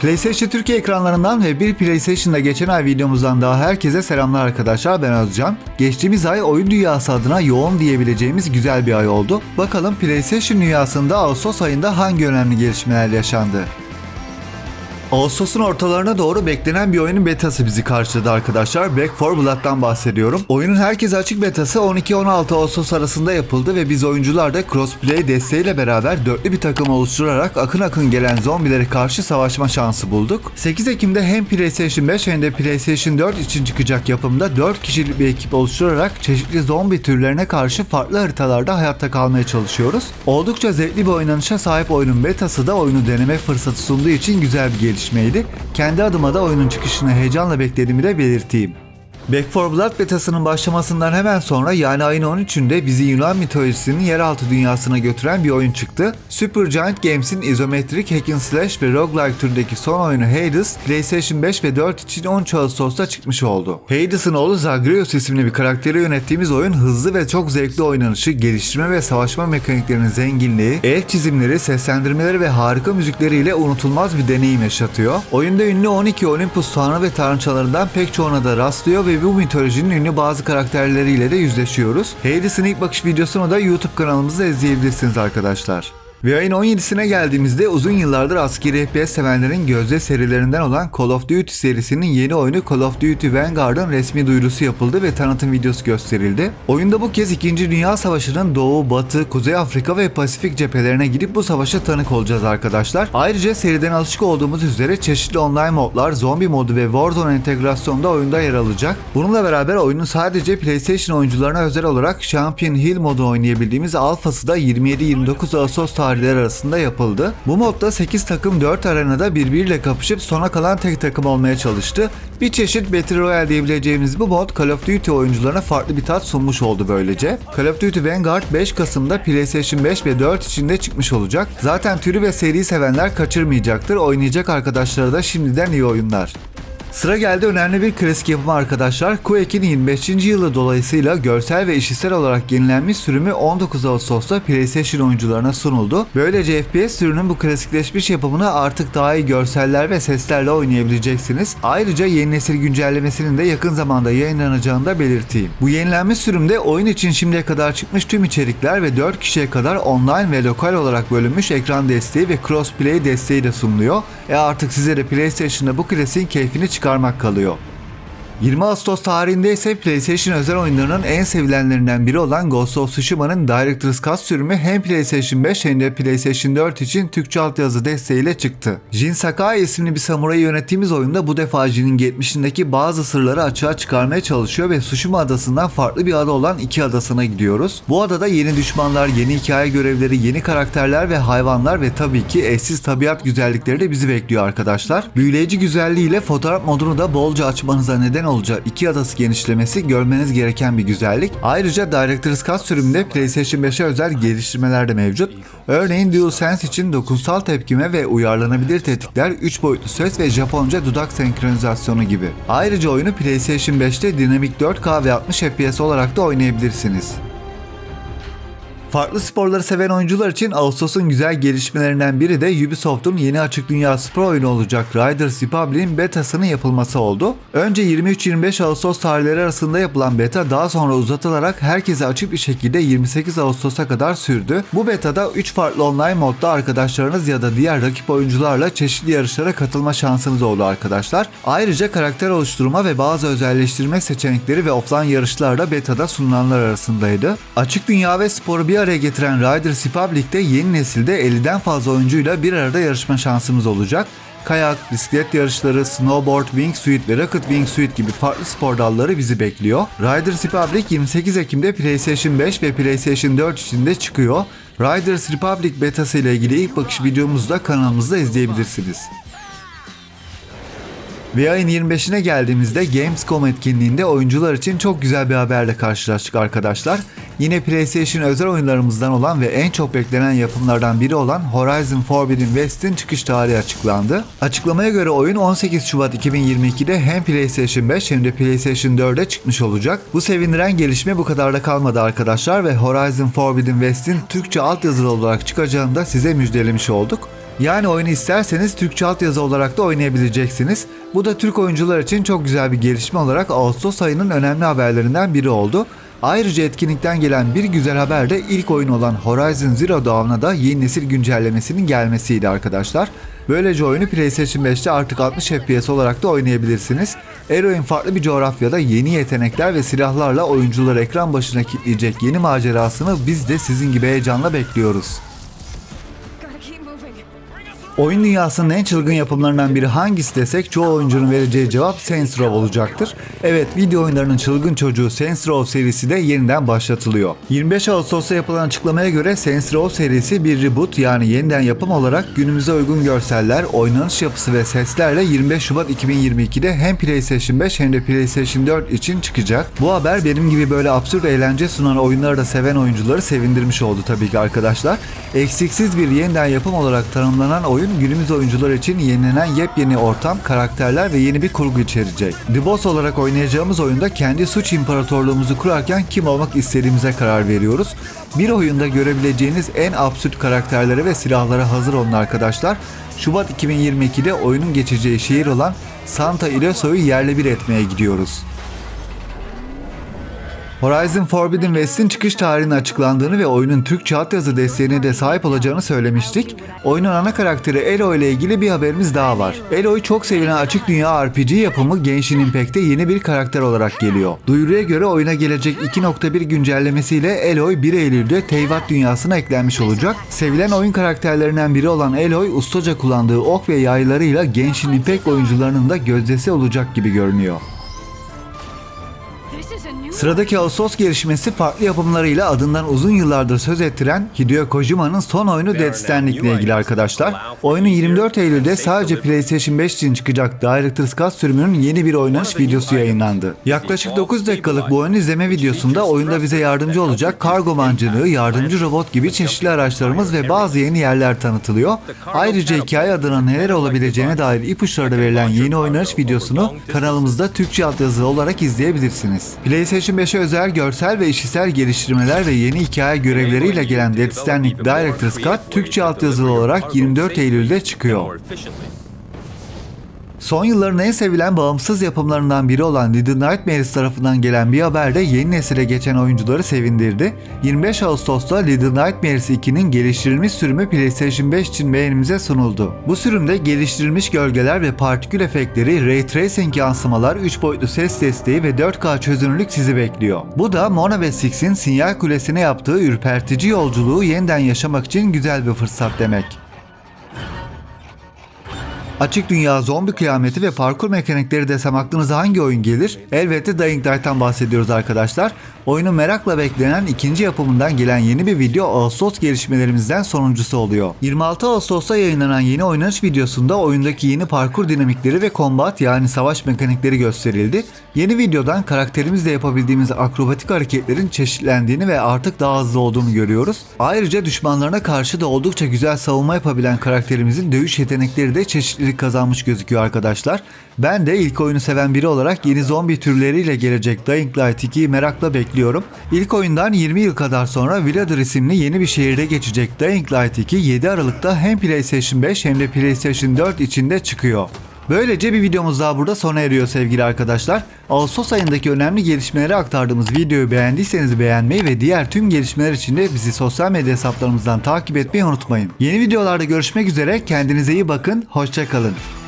PlayStation Türkiye ekranlarından ve bir PlayStation'da geçen ay videomuzdan daha herkese selamlar arkadaşlar ben Özcan. Geçtiğimiz ay oyun dünyası adına yoğun diyebileceğimiz güzel bir ay oldu. Bakalım PlayStation dünyasında Ağustos ayında hangi önemli gelişmeler yaşandı? Ağustos'un ortalarına doğru beklenen bir oyunun betası bizi karşıladı arkadaşlar. Back 4 Blood'dan bahsediyorum. Oyunun herkese açık betası 12-16 Ağustos arasında yapıldı ve biz oyuncular da crossplay desteğiyle beraber dörtlü bir takım oluşturarak akın akın gelen zombilere karşı savaşma şansı bulduk. 8 Ekim'de hem PlayStation 5 hem de PlayStation 4 için çıkacak yapımda 4 kişilik bir ekip oluşturarak çeşitli zombi türlerine karşı farklı haritalarda hayatta kalmaya çalışıyoruz. Oldukça zevkli bir oynanışa sahip oyunun betası da oyunu deneme fırsatı sunduğu için güzel bir gelişmeydi. Kendi adıma da oyunun çıkışını heyecanla beklediğimi de belirteyim. Back 4 Blood betasının başlamasından hemen sonra yani ayın 13'ünde bizi Yunan mitolojisinin yeraltı dünyasına götüren bir oyun çıktı. Supergiant Games'in izometrik hack and slash ve roguelike türündeki son oyunu Hades, PlayStation 5 ve 4 için 13 Ağustos'ta çıkmış oldu. Hades'ın oğlu Zagreus isimli bir karakteri yönettiğimiz oyun hızlı ve çok zevkli oynanışı, geliştirme ve savaşma mekaniklerinin zenginliği, el çizimleri, seslendirmeleri ve harika müzikleriyle unutulmaz bir deneyim yaşatıyor. Oyunda ünlü 12 Olympus tanrı ve tanrıçalarından pek çoğuna da rastlıyor ve bu mitolojinin ünlü bazı karakterleriyle de yüzleşiyoruz. Hades'in ilk bakış videosunu da YouTube kanalımızda izleyebilirsiniz arkadaşlar. Ve ayın 17'sine geldiğimizde uzun yıllardır askeri FPS sevenlerin gözde serilerinden olan Call of Duty serisinin yeni oyunu Call of Duty Vanguard'ın resmi duyurusu yapıldı ve tanıtım videosu gösterildi. Oyunda bu kez 2. Dünya Savaşı'nın Doğu, Batı, Kuzey Afrika ve Pasifik cephelerine gidip bu savaşa tanık olacağız arkadaşlar. Ayrıca seriden alışık olduğumuz üzere çeşitli online modlar, zombi modu ve Warzone entegrasyonu da oyunda yer alacak. Bununla beraber oyunun sadece PlayStation oyuncularına özel olarak Champion Hill modu oynayabildiğimiz alfası da 27-29 Ağustos tarihleri arasında yapıldı. Bu modda 8 takım 4 arenada birbiriyle kapışıp sona kalan tek takım olmaya çalıştı. Bir çeşit Battle Royale diyebileceğimiz bu mod Call of Duty oyuncularına farklı bir tat sunmuş oldu böylece. Call of Duty Vanguard 5 Kasım'da PlayStation 5 ve 4 içinde çıkmış olacak. Zaten türü ve seri sevenler kaçırmayacaktır. Oynayacak arkadaşlara da şimdiden iyi oyunlar. Sıra geldi önemli bir klasik yapımı arkadaşlar. Quake'in 25. yılı dolayısıyla görsel ve işitsel olarak yenilenmiş sürümü 19 Ağustos'ta PlayStation oyuncularına sunuldu. Böylece FPS türünün bu klasikleşmiş yapımını artık daha iyi görseller ve seslerle oynayabileceksiniz. Ayrıca yeni nesil güncellemesinin de yakın zamanda yayınlanacağını da belirteyim. Bu yenilenmiş sürümde oyun için şimdiye kadar çıkmış tüm içerikler ve 4 kişiye kadar online ve lokal olarak bölünmüş ekran desteği ve crossplay desteği de sunuluyor. E artık size de PlayStation'da bu klasiğin keyfini çıkarmak kalıyor. 20 Ağustos tarihinde ise PlayStation özel oyunlarının en sevilenlerinden biri olan Ghost of Tsushima'nın Director's Cut sürümü hem PlayStation 5 hem de PlayStation 4 için Türkçe altyazı desteğiyle çıktı. Jin Sakai isimli bir samurayı yönettiğimiz oyunda bu defa Jin'in geçmişindeki bazı sırları açığa çıkarmaya çalışıyor ve Tsushima adasından farklı bir ada olan iki adasına gidiyoruz. Bu adada yeni düşmanlar, yeni hikaye görevleri, yeni karakterler ve hayvanlar ve tabii ki eşsiz tabiat güzellikleri de bizi bekliyor arkadaşlar. Büyüleyici güzelliğiyle fotoğraf modunu da bolca açmanıza neden olacağı iki adası genişlemesi görmeniz gereken bir güzellik. Ayrıca Director's Cut sürümünde PlayStation 5'e özel geliştirmeler de mevcut. Örneğin DualSense için dokunsal tepkime ve uyarlanabilir tetikler, 3 boyutlu ses ve Japonca dudak senkronizasyonu gibi. Ayrıca oyunu PlayStation 5'te dinamik 4K ve 60 FPS olarak da oynayabilirsiniz. Farklı sporları seven oyuncular için Ağustos'un güzel gelişmelerinden biri de Ubisoft'un yeni açık dünya spor oyunu olacak Riders Republic'in betasının yapılması oldu. Önce 23-25 Ağustos tarihleri arasında yapılan beta daha sonra uzatılarak herkese açık bir şekilde 28 Ağustos'a kadar sürdü. Bu betada 3 farklı online modda arkadaşlarınız ya da diğer rakip oyuncularla çeşitli yarışlara katılma şansınız oldu arkadaşlar. Ayrıca karakter oluşturma ve bazı özelleştirme seçenekleri ve offline yarışlar da betada sunulanlar arasındaydı. Açık dünya ve sporu bir araya getiren Riders Republic'te yeni nesilde 50'den fazla oyuncuyla bir arada yarışma şansımız olacak. Kayak, bisiklet yarışları, snowboard, wingsuit ve rocket wingsuit gibi farklı spor dalları bizi bekliyor. Riders Republic 28 Ekim'de PlayStation 5 ve PlayStation 4 için de çıkıyor. Riders Republic betası ile ilgili ilk bakış videomuzu da kanalımızda izleyebilirsiniz. Ve ayın 25'ine geldiğimizde Gamescom etkinliğinde oyuncular için çok güzel bir haberle karşılaştık arkadaşlar. Yine PlayStation özel oyunlarımızdan olan ve en çok beklenen yapımlardan biri olan Horizon Forbidden West'in çıkış tarihi açıklandı. Açıklamaya göre oyun 18 Şubat 2022'de hem PlayStation 5 hem de PlayStation 4'e çıkmış olacak. Bu sevindiren gelişme bu kadar da kalmadı arkadaşlar ve Horizon Forbidden West'in Türkçe altyazılı olarak çıkacağını da size müjdelemiş olduk. Yani oyunu isterseniz Türkçe altyazı olarak da oynayabileceksiniz. Bu da Türk oyuncular için çok güzel bir gelişme olarak Ağustos ayının önemli haberlerinden biri oldu. Ayrıca etkinlikten gelen bir güzel haber de ilk oyun olan Horizon Zero Dawn'a da yeni nesil güncellemesinin gelmesiydi arkadaşlar. Böylece oyunu PlayStation 5'te artık 60 FPS olarak da oynayabilirsiniz. Eroin farklı bir coğrafyada yeni yetenekler ve silahlarla oyuncuları ekran başına kilitleyecek yeni macerasını biz de sizin gibi heyecanla bekliyoruz. Oyun dünyasının en çılgın yapımlarından biri hangisi desek çoğu oyuncunun vereceği cevap Saints Row olacaktır. Evet video oyunlarının çılgın çocuğu Saints Row serisi de yeniden başlatılıyor. 25 Ağustos'ta yapılan açıklamaya göre Saints Row serisi bir reboot yani yeniden yapım olarak günümüze uygun görseller, oynanış yapısı ve seslerle 25 Şubat 2022'de hem PlayStation 5 hem de PlayStation 4 için çıkacak. Bu haber benim gibi böyle absürt eğlence sunan oyunları da seven oyuncuları sevindirmiş oldu tabii ki arkadaşlar. Eksiksiz bir yeniden yapım olarak tanımlanan oyun günümüz oyuncular için yenilenen yepyeni ortam, karakterler ve yeni bir kurgu içerecek. The Boss olarak oynayacağımız oyunda kendi suç imparatorluğumuzu kurarken kim olmak istediğimize karar veriyoruz. Bir oyunda görebileceğiniz en absürt karakterlere ve silahlara hazır olun arkadaşlar. Şubat 2022'de oyunun geçeceği şehir olan Santa Ilioso'yu yerle bir etmeye gidiyoruz. Horizon Forbidden West'in çıkış tarihinin açıklandığını ve oyunun Türkçe altyazı desteğine de sahip olacağını söylemiştik. Oyunun ana karakteri Elo ile ilgili bir haberimiz daha var. Eloy çok sevilen açık dünya RPG yapımı Genshin Impact'te yeni bir karakter olarak geliyor. Duyuruya göre oyuna gelecek 2.1 güncellemesiyle Eloy 1 Eylül'de Teyvat dünyasına eklenmiş olacak. Sevilen oyun karakterlerinden biri olan Eloy ustaca kullandığı ok ve yaylarıyla Genshin Impact oyuncularının da gözdesi olacak gibi görünüyor. Sıradaki Ağustos gelişmesi farklı yapımlarıyla adından uzun yıllardır söz ettiren Hideo Kojima'nın son oyunu Death Stranding ile ilgili arkadaşlar. Oyunun 24 Eylül'de sadece PlayStation 5 için çıkacak Director's Cut sürümünün yeni bir oynanış videosu yayınlandı. Yaklaşık 9 dakikalık bu oyun izleme videosunda oyunda bize yardımcı olacak kargo mancınığı, yardımcı robot gibi çeşitli araçlarımız ve bazı yeni yerler tanıtılıyor. Ayrıca hikaye adına neler olabileceğine dair ipuçları da verilen yeni oynanış videosunu kanalımızda Türkçe altyazılı olarak izleyebilirsiniz. PlayStation 5'e özel görsel ve işitsel geliştirmeler ve yeni hikaye görevleriyle gelen Death Stranding Director's Cut Türkçe altyazılı olarak 24 Eylül'de çıkıyor. Son yılların en sevilen bağımsız yapımlarından biri olan Little Nightmares tarafından gelen bir haber de yeni nesile geçen oyuncuları sevindirdi. 25 Ağustos'ta Little Nightmares 2'nin geliştirilmiş sürümü PlayStation 5 için beğenimize sunuldu. Bu sürümde geliştirilmiş gölgeler ve partikül efektleri, Ray Tracing yansımalar, 3 boyutlu ses desteği ve 4K çözünürlük sizi bekliyor. Bu da Mona ve Six'in sinyal kulesine yaptığı ürpertici yolculuğu yeniden yaşamak için güzel bir fırsat demek. Açık dünya, zombi kıyameti ve parkur mekanikleri desem aklınıza hangi oyun gelir? Elbette Dying Light'tan bahsediyoruz arkadaşlar. Oyunun merakla beklenen ikinci yapımından gelen yeni bir video Ağustos gelişmelerimizden sonuncusu oluyor. 26 Ağustos'ta yayınlanan yeni oynanış videosunda oyundaki yeni parkur dinamikleri ve combat yani savaş mekanikleri gösterildi. Yeni videodan karakterimizle yapabildiğimiz akrobatik hareketlerin çeşitlendiğini ve artık daha hızlı olduğunu görüyoruz. Ayrıca düşmanlarına karşı da oldukça güzel savunma yapabilen karakterimizin dövüş yetenekleri de çeşitlilik kazanmış gözüküyor arkadaşlar. Ben de ilk oyunu seven biri olarak yeni zombi türleriyle gelecek Dying Light 2'yi merakla bekliyorum. İlk oyundan 20 yıl kadar sonra Villager isimli yeni bir şehirde geçecek Dying Light 2 7 Aralık'ta hem PlayStation 5 hem de PlayStation 4 içinde çıkıyor. Böylece bir videomuz daha burada sona eriyor sevgili arkadaşlar. Ağustos ayındaki önemli gelişmeleri aktardığımız videoyu beğendiyseniz beğenmeyi ve diğer tüm gelişmeler için de bizi sosyal medya hesaplarımızdan takip etmeyi unutmayın. Yeni videolarda görüşmek üzere kendinize iyi bakın, hoşçakalın.